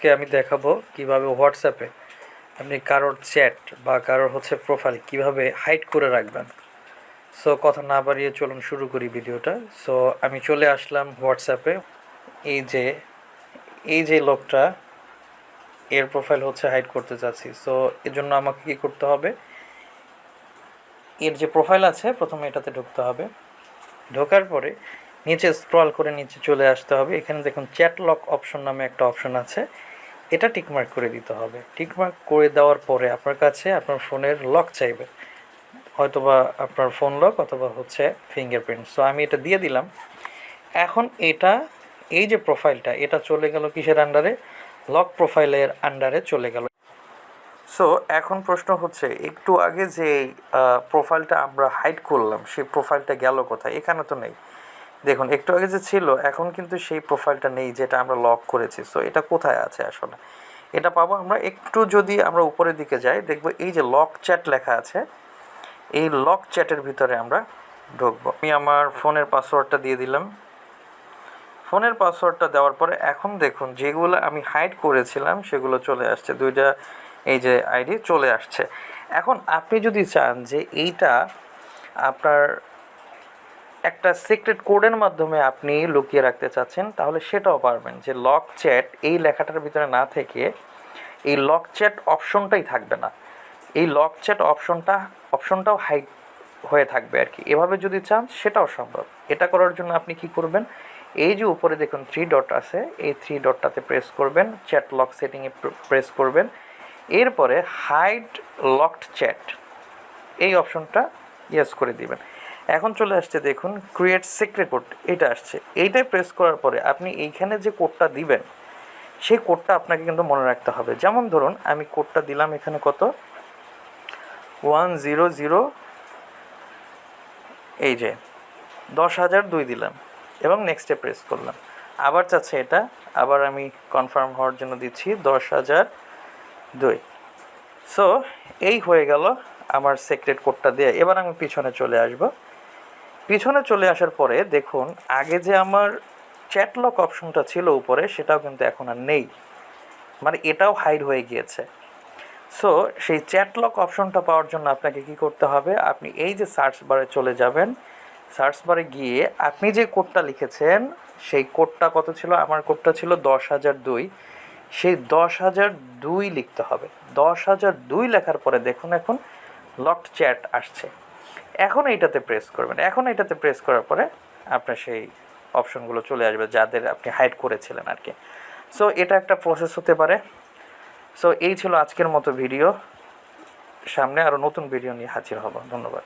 আজকে আমি দেখাবো কীভাবে হোয়াটসঅ্যাপে আপনি কারোর চ্যাট বা কারোর হচ্ছে প্রোফাইল কীভাবে হাইড করে রাখবেন। সো কথা না বাড়িয়ে চলুন শুরু করি ভিডিওটা। সো আমি চলে আসলাম হোয়াটসঅ্যাপে এই যে এই যে লোকটা, এর প্রোফাইল হচ্ছে হাইড করতে চাচ্ছি। সো এর জন্য আমাকে কী করতে হবে? এর যে প্রোফাইল আছে, প্রথমে এটাতে ঢুকতে হবে। ঢোকার পরে নিচে স্ক্রল করে নিচে চলে আসতে হবে। এখানে দেখুন চ্যাট লক অপশন নামে একটা অপশন আছে। এটা টিকমার্ক করে দিতে হবে। টিকমার্ক করে দেওয়ার পরে আপনার কাছে আপনার ফোনের লক চাইবে। হয়তোবা আপনার ফোন লক অথবা হচ্ছে ফিঙ্গারপ্রিন্ট সো আমি এটা দিয়ে দিলাম। এখন এটা, এই যে প্রোফাইলটা এটা চলে গেল কিসের আন্ডারে লক প্রোফাইলের আন্ডারে চলে গেল। সো এখন প্রশ্ন হচ্ছে, একটু আগে যে প্রোফাইলটা আমরা হাইড করলাম, সেই প্রোফাইলটা গেল কোথায়? এখানে তো নেই। দেখুন, একটু আগে যে ছিল, এখন কিন্তু সেই প্রোফাইলটা নেই যেটা আমরা লক করেছি। সো এটা কোথায় আছে আসলে? এটা পাবো আমরা একটু যদি আমরা উপরের দিকে যাই, দেখব এই যে লক চ্যাট লেখা আছে, এই লক চ্যাটের ভিতরে আমরা ঢুকবো। আমি আমার ফোনের পাসওয়ার্ডটা দিয়ে দিলাম। ফোনের পাসওয়ার্ডটা দেওয়ার পরে এখন দেখুন, যেগুলো আমি হাইড করেছিলাম, সেগুলো চলে আসছে। দুইটা এই যে আইডি চলে আসছে। এখন আপনি যদি চান যে এইটা আপনার একটা সিক্রেট কোডের মাধ্যমে আপনি লুকিয়ে রাখতে চাচ্ছেন, তাহলে সেটাও পারবেন যে লক চ্যাট এই লেখাটার ভিতরে না থেকে এই লক চ্যাট অপশনটাই থাকবে না। এই লক চ্যাট অপশনটা অপশনটাও হাইড হয়ে থাকবে আর কি। এভাবে যদি চান, সেটাও সম্ভব। এটা করার জন্য আপনি কি করবেন? এই যে উপরে দেখুন থ্রি ডট আছে, এই থ্রি ডটটাতে প্রেস করবেন চ্যাট লক সেটিংয়ে প্রেস করবেন। এরপরে হাইড লকড চ্যাট এই অপশনটা ইয়েস করে দিবেন। এখন চলে আসছে, দেখুন ক্রিয়েট সিক্রেট কোড এটা আসছে। এইটাই প্রেস করার পরে আপনি এইখানে যে কোডটা দিবেন, সেই কোডটা আপনাকে কিন্তু মনে রাখতে হবে। যেমন ধরুন, আমি কোডটা দিলাম এখানে কত? ওয়ান জিরো জিরো এই যে, দশ হাজার দুই দিলাম এবং নেক্সটে প্রেস করলাম। আবার চাচ্ছে এটা, আবার আমি কনফার্ম হওয়ার জন্য দিচ্ছি দশ হাজার দুই। সো এই হয়ে গেল আমার সিক্রেট কোডটা দিয়ে। এবার আমি পিছনে চলে আসব। পিছনে চলে আসার পরে দেখুন, আগে যে আমার চ্যাটলক অপশনটা ছিল উপরে, সেটাও কিন্তু এখন আর নেই। মানে এটাও হাইড হয়ে গিয়েছে। সো সেই চ্যাটলক অপশনটা পাওয়ার জন্য আপনাকে কি করতে হবে? আপনি এই যে সার্চ বারে চলে যাবেন। সার্চ বারে গিয়ে আপনি যে কোডটা লিখেছেন, সেই কোডটা কত ছিল? আমার কোডটা ছিল দশ হাজার দুই। সেই দশ হাজার দুই লিখতে হবে। দশ হাজার দুই লেখার পরে দেখুন, এখন লকড চ্যাট আসছে। এখন এইটাতে প্রেস করবেন। এখন এটাতে প্রেস করার পরে আপনার সেই অপশনগুলো চলে আসবে যাদের আপনি হাইড করেছিলেন আর কি সো এটা একটা প্রসেস হতে পারে। সো এই ছিল আজকের মতো ভিডিও সামনে আরও নতুন ভিডিও নিয়ে হাজির হব। ধন্যবাদ।